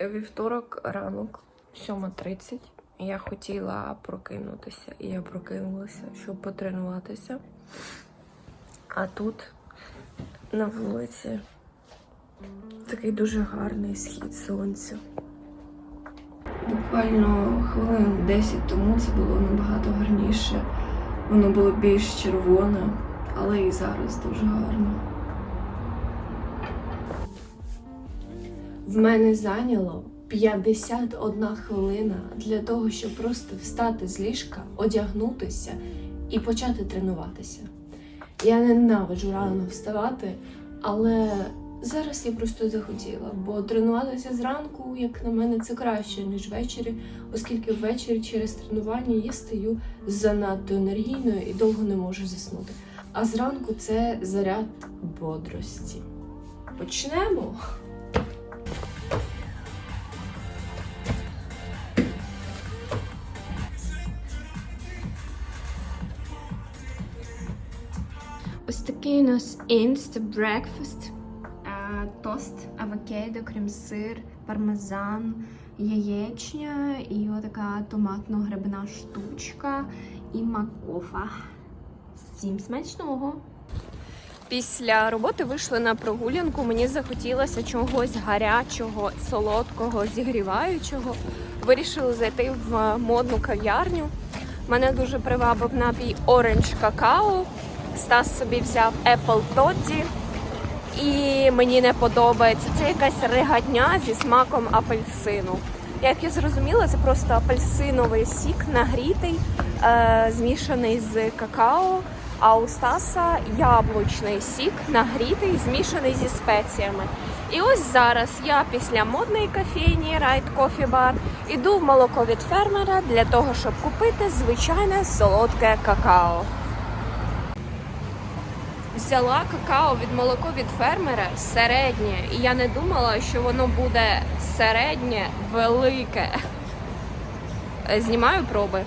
Вівторок ранок, 7.30. Я хотіла прокинутися, і я прокинулася, щоб потренуватися. А тут на вулиці такий дуже гарний схід сонця. Буквально хвилин 10 тому це було набагато гарніше. Воно було більш червоне, але і зараз дуже гарно. В мене зайняло 51 хвилина для того, щоб просто встати з ліжка, одягнутися і почати тренуватися. Я ненавиджу рано вставати, але зараз я просто захотіла, бо тренуватися зранку, як на мене, це краще, ніж ввечері, оскільки ввечері через тренування я стаю занадто енергійною і довго не можу заснути. А зранку це заряд бодрості. Почнемо! Такий у нас Insta Breakfast. Тост, авокадо, крем-сир, пармезан, яєчня і отака томатно-грибна штучка і макофа. Всім смачного! Після роботи вийшли на прогулянку. Мені захотілося чогось гарячого, солодкого, зігріваючого. Вирішили зайти в модну кав'ярню. Мене дуже привабив напій Orange Какао. Стас собі взяв Apple Toddy. І мені не подобається. Це якась ригатня зі смаком апельсину. Як я зрозуміла, це просто апельсиновий сік нагрітий, е, змішаний з какао. А у Стаса яблучний сік нагрітий, змішаний зі спеціями. І ось зараз я після модної кофейні Right Coffee Bar іду в молоко від фермера для того, щоб купити звичайне солодке какао. Взяла какао від молоко від фермера середнє, і я не думала, що воно буде середнє велике. Знімаю проби.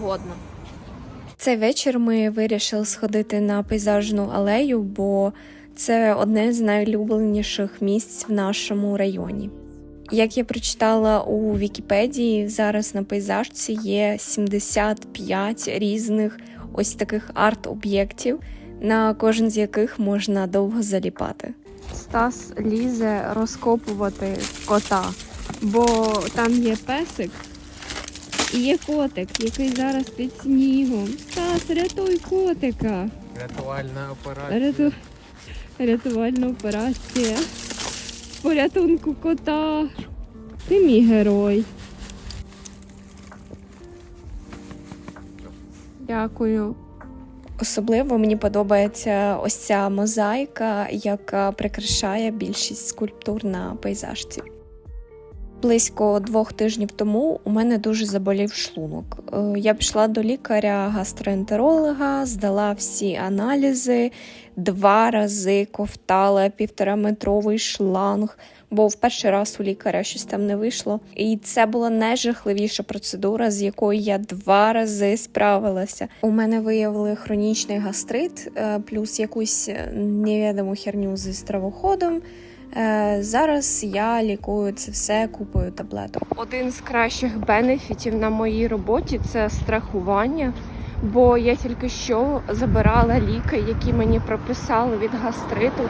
Годно. Цей вечір ми вирішили сходити на пейзажну алею, бо це одне з найулюбленіших місць в нашому районі. Як я прочитала у Вікіпедії, зараз на пейзажці є 75 різних ось таких арт-об'єктів, на кожен з яких можна довго заліпати. Стас лізе розкопувати кота, бо там є песик і є котик, який зараз під снігом. Стас, рятуй котика! Рятувальна операція. Ряту... Рятувальна операція. Порятунку кота. Ти мій герой. Дякую. Особливо мені подобається ось ця мозаїка, яка прикрашає більшість скульптур на пейзажці. Близько двох тижнів тому у мене дуже заболів шлунок. Е, Я пішла до лікаря-гастроентеролога, здала всі аналізи, два рази ковтала півтораметровий шланг, бо в перший раз у лікаря щось там не вийшло. І це була найжахливіша процедура, з якою я два рази справилася. У мене виявили хронічний гастрит, е, плюс якусь невідому херню зі стравоходом. Е, Зараз я лікую це все купою таблеток. Один з кращих бенефітів на моїй роботі це страхування. Бо я тільки що забирала ліки, які мені прописали від гастриту,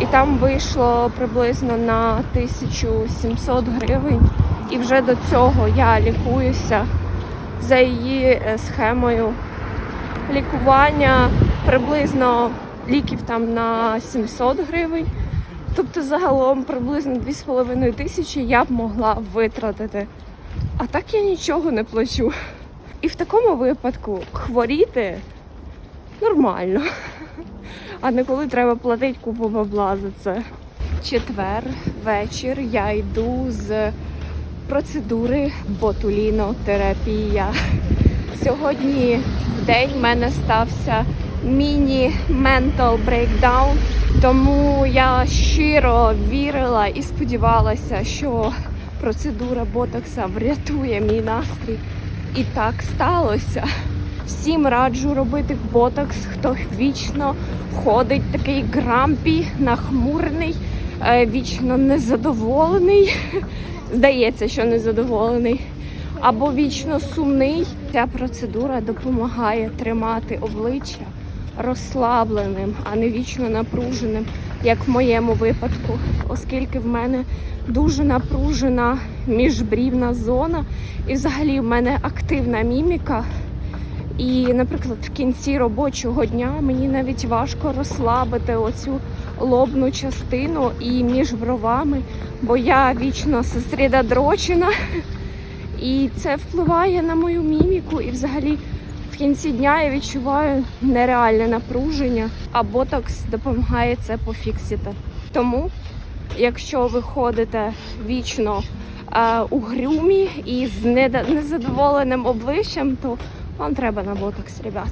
і там вийшло приблизно на 1700 гривень. І вже до цього я лікуюся за її е, схемою лікування приблизно ліків там на 700 гривень. Тобто загалом приблизно 2,5 тисячі я б могла витратити. А так я нічого не плачу. І в такому випадку хворіти нормально. А не коли треба платити купу бабла за це. Четвер, вечір я йду з процедури ботулінотерапія. Сьогодні в день в мене стався міні-ментал брейкдаун, тому я щиро вірила і сподівалася, що процедура ботокса врятує мій настрій. І так сталося. Всім раджу робити ботокс, хто вічно ходить такий грампі, нахмурний, е, вічно незадоволений. Здається, що незадоволений. Або вічно сумний. Ця процедура допомагає тримати обличчя розслабленим, а не вічно напруженим, як в моєму випадку, оскільки в мене дуже напружена міжбрівна зона, і взагалі в мене активна міміка. І, наприклад, в кінці робочого дня мені навіть важко розслабити оцю лобну частину і між бровами, бо я вічно сосредодрочена. І це впливає на мою міміку. І взагалі в кінці дня я відчуваю нереальне напруження, а ботокс допомагає це пофіксити. Тому, якщо ви ходите вічно е, у грюмі і з незадоволеним обличчям, то вам треба на ботокс, ребят.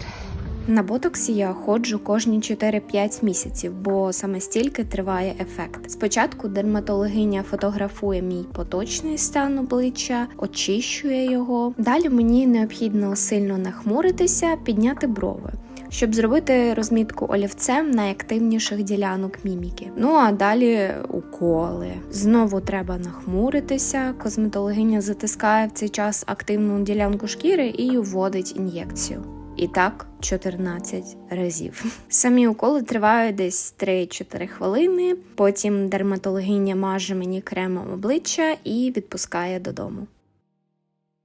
На ботоксі я ходжу кожні 4-5 місяців, бо саме стільки триває ефект. Спочатку дерматологиня фотографує мій поточний стан обличчя, очищує його. Далі мені необхідно сильно нахмуритися, підняти брови. Щоб зробити розмітку олівцем найактивніших ділянок міміки. Ну а далі уколи. Знову треба нахмуритися. Косметологиня затискає в цей час активну ділянку шкіри і вводить ін'єкцію. І так 14 разів. Самі уколи тривають десь 3-4 хвилини. Потім дерматологиня маже мені кремом обличчя і відпускає додому.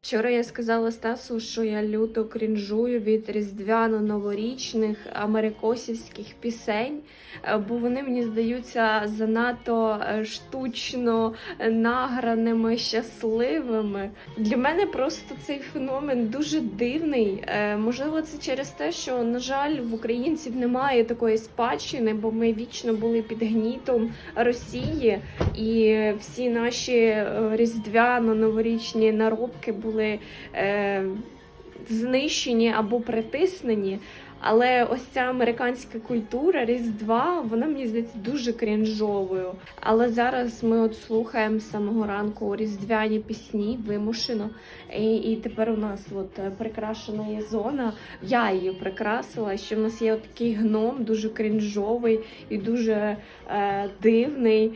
Вчора я сказала Стасу, що я люто крінжую від різдвяно-новорічних америкосівських пісень, е, бо вони мені здаються занадто е, штучно награними, щасливими. Для мене просто цей феномен дуже дивний. Е, Можливо, це через те, що, на жаль, в українців немає такої спадщини, бо ми вічно були під гнітом Росії, і всі наші різдвяно-новорічні наробки були е, знищені або притиснені. Але ось ця американська культура Різдва, вона мені здається дуже крінжовою. Але зараз ми от слухаємо з самого ранку різдвяні пісні вимушено. І, і тепер у нас от прикрашена є зона. Я її прикрасила. Що в нас є от такий гном, дуже крінжовий і дуже е, дивний.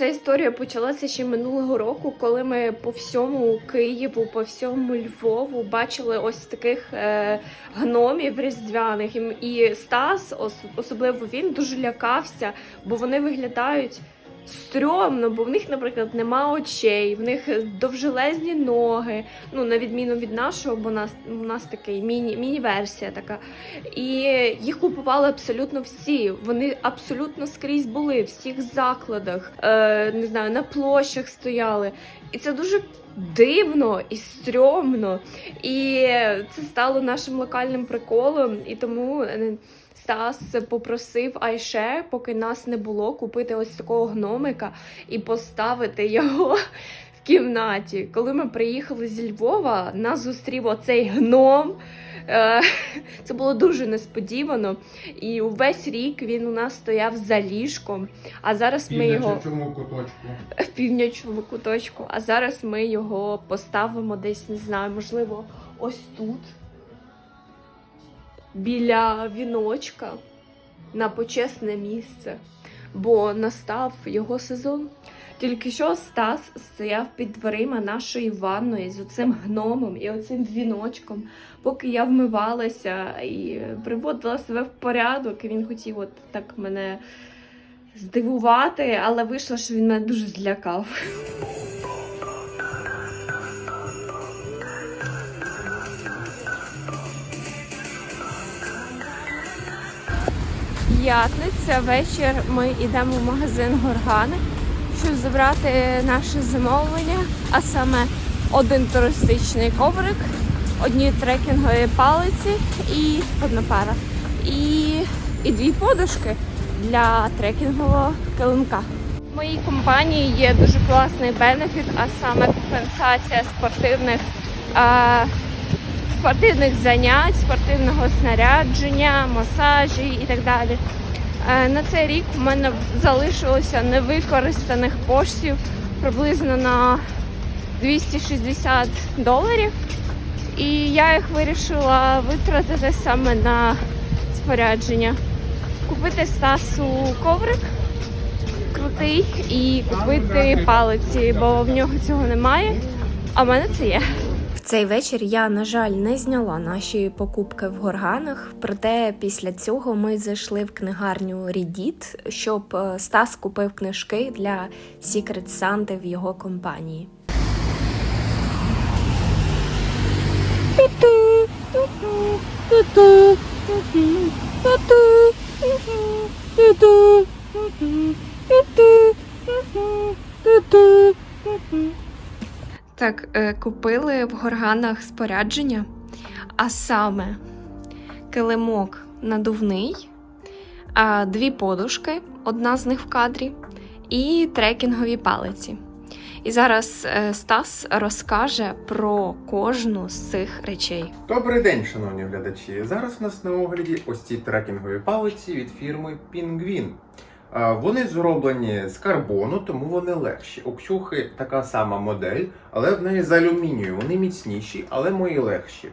Ця історія почалася ще минулого року, коли ми по всьому Києву, по всьому Львову бачили ось таких е, гномів різдвяних. І Стас, особливо він, дуже лякався, бо вони виглядають стрьомно, бо в них, наприклад, нема очей, в них довжелезні ноги. Ну, на відміну від нашого, бо нас, у нас такий міні, міні-версія така. І їх купували абсолютно всі. Вони абсолютно скрізь були, в всіх закладах, е, не знаю, на площах стояли. І це дуже дивно і стрьомно. І це стало нашим локальним приколом. І тому е, Стас попросив Айше, поки нас не було, купити ось такого гномика і поставити його. В кімнаті, коли ми приїхали зі Львова, нас зустрів оцей гном. Е, Це було дуже несподівано. І увесь рік він у нас стояв за ліжком. А зараз ми його куточку. в північному куточку. А зараз ми його поставимо десь, не знаю, можливо, ось тут, біля віночка, на почесне місце. Бо настав його сезон. Тільки що Стас стояв під дверима нашої ванної з оцим гномом і оцим віночком, поки я вмивалася і приводила себе в порядок. І він хотів от так мене здивувати, але вийшло, що він мене дуже злякав. П'ятниця, вечір ми йдемо в магазин Горгани, щоб забрати наше замовлення, а саме один туристичний коврик, одні трекінгові палиці і одна пара. І, і дві подушки для трекінгового килимка. В моїй компанії є дуже класний бенефіт, а саме компенсація спортивних. Спортивних занять, спортивного снарядження, масажі і так далі. Е, На цей рік в мене залишилося невикористаних коштів приблизно на 260 доларів. І я їх вирішила витратити саме на спорядження. Купити Стасу коврик крутий і купити палиці, бо в нього цього немає, а в мене це є. Цей вечір я, на жаль, не зняла наші покупки в горганах. Проте після цього ми зайшли в книгарню Рідіт, щоб е, Стас купив книжки для Secret Santa в його компанії. Так, е, купили в горганах спорядження, а саме килимок надувний, дві подушки, одна з них в кадрі, і трекінгові палиці. І зараз е, Стас розкаже про кожну з цих речей. Добрий день, шановні глядачі. Зараз у нас на огляді ось ці трекінгові палиці від фірми Penguin. Вони зроблені з карбону, тому вони легші. У така сама модель, але в неї з алюмінію. Вони міцніші, але мої легші.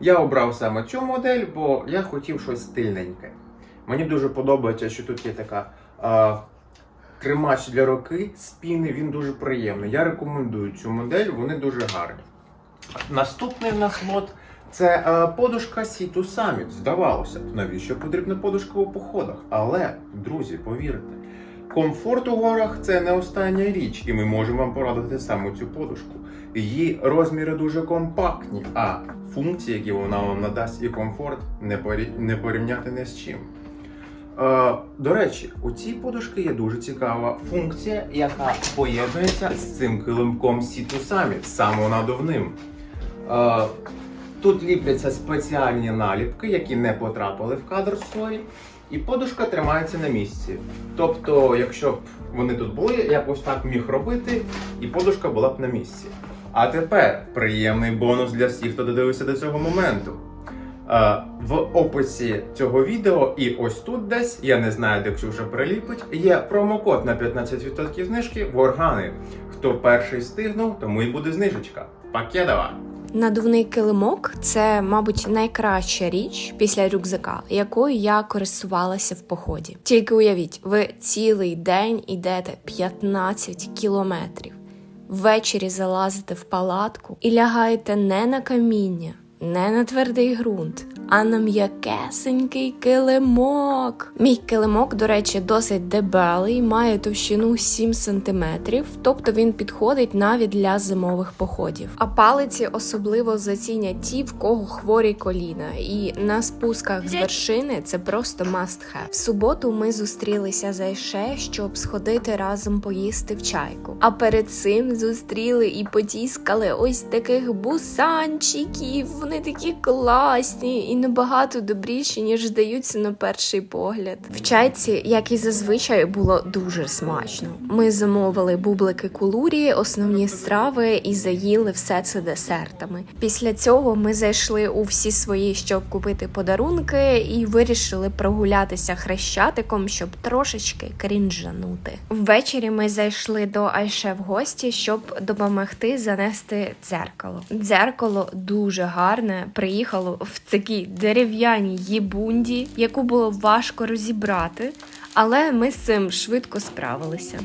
Я обрав саме цю модель, бо я хотів щось стильненьке. Мені дуже подобається, що тут є така а, тримач для руки з піни, він дуже приємний. Я рекомендую цю модель, вони дуже гарні. Наступний в нас лот це е, подушка to Summit. Здавалося б, навіщо потрібна подушка у походах? Але, друзі, повірте, комфорт у горах це не остання річ, і ми можемо вам порадити саме цю подушку. Її розміри дуже компактні, а функції, які вона вам надасть, і комфорт не, порі... не порівняти не з чим. Е, до речі, у цій подушки є дуже цікава функція, яка поєднується з цим килимком to Summit, самонадувним. Е, Тут ліпляться спеціальні наліпки, які не потрапили в кадр сої, і подушка тримається на місці. Тобто, якщо б вони тут були, я б ось так міг робити, і подушка була б на місці. А тепер приємний бонус для всіх, хто додивився до цього моменту. Е, В описі цього відео і ось тут десь, я не знаю, де Ксюша приліпить, є промокод на 15% знижки в органи. Хто перший стигнув, тому і буде знижечка. Пакедова! Надувний килимок це, мабуть, найкраща річ після рюкзака, якою я користувалася в поході. Тільки уявіть, ви цілий день ідете 15 кілометрів, ввечері залазите в палатку і лягаєте не на каміння, не на твердий ґрунт, а на м'якесенький килимок. Мій килимок, до речі, досить дебелий, має товщину 7 см, тобто він підходить навіть для зимових походів. А палиці особливо зацінять ті, в кого хворі коліна, і на спусках з вершини це просто must have. В суботу ми зустрілися за Іше, щоб сходити разом поїсти в чайку. А перед цим зустріли і потіскали ось таких бусанчиків. Вони такі класні і набагато добріші, ніж здаються на перший погляд. В чайці, як і зазвичай, було дуже смачно. Ми замовили бублики кулурі, основні страви і заїли все це десертами. Після цього ми зайшли у всі свої, щоб купити подарунки, і вирішили прогулятися хрещатиком, щоб трошечки крінжанути. Ввечері ми зайшли до Айше в гості, щоб допомогти занести дзеркало. Дзеркало дуже гарне, приїхало в такій дерев'яній їбунді, яку було важко розібрати, але ми з цим швидко справилися.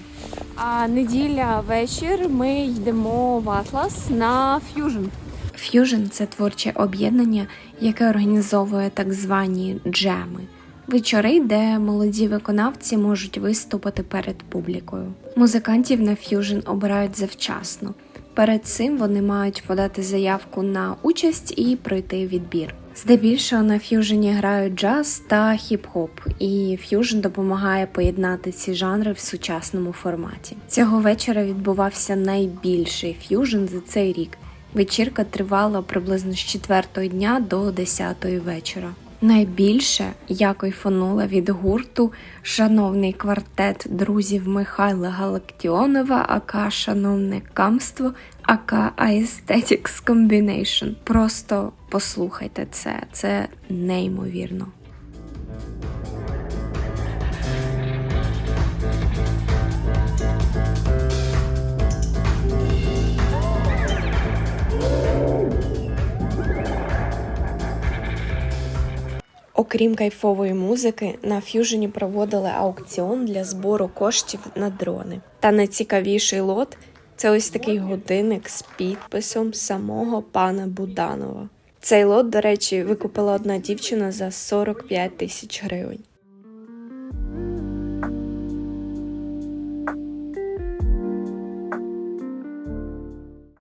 А неділя вечір ми йдемо в Атлас на ф'южн. Ф'южн це творче об'єднання, яке організовує так звані джеми. Вечори, де молоді виконавці можуть виступити перед публікою. Музикантів на ф'южн обирають завчасно. Перед цим вони мають подати заявку на участь і пройти відбір. Здебільшого на ф'южені грають джаз та хіп-хоп, і ф'южн допомагає поєднати ці жанри в сучасному форматі. Цього вечора відбувався найбільший ф'южн за цей рік. Вечірка тривала приблизно з 4 дня до 10 вечора. Найбільше я кайфанула від гурту шановний квартет друзів Михайла Галактіонова, ака Шановне камство, ака Aesthetics Combination. Просто послухайте це, це неймовірно. Окрім кайфової музики, на ф'южені проводили аукціон для збору коштів на дрони. Та найцікавіший лот це ось такий годинник з підписом самого пана Буданова. Цей лот, до речі, викупила одна дівчина за 45 тисяч гривень.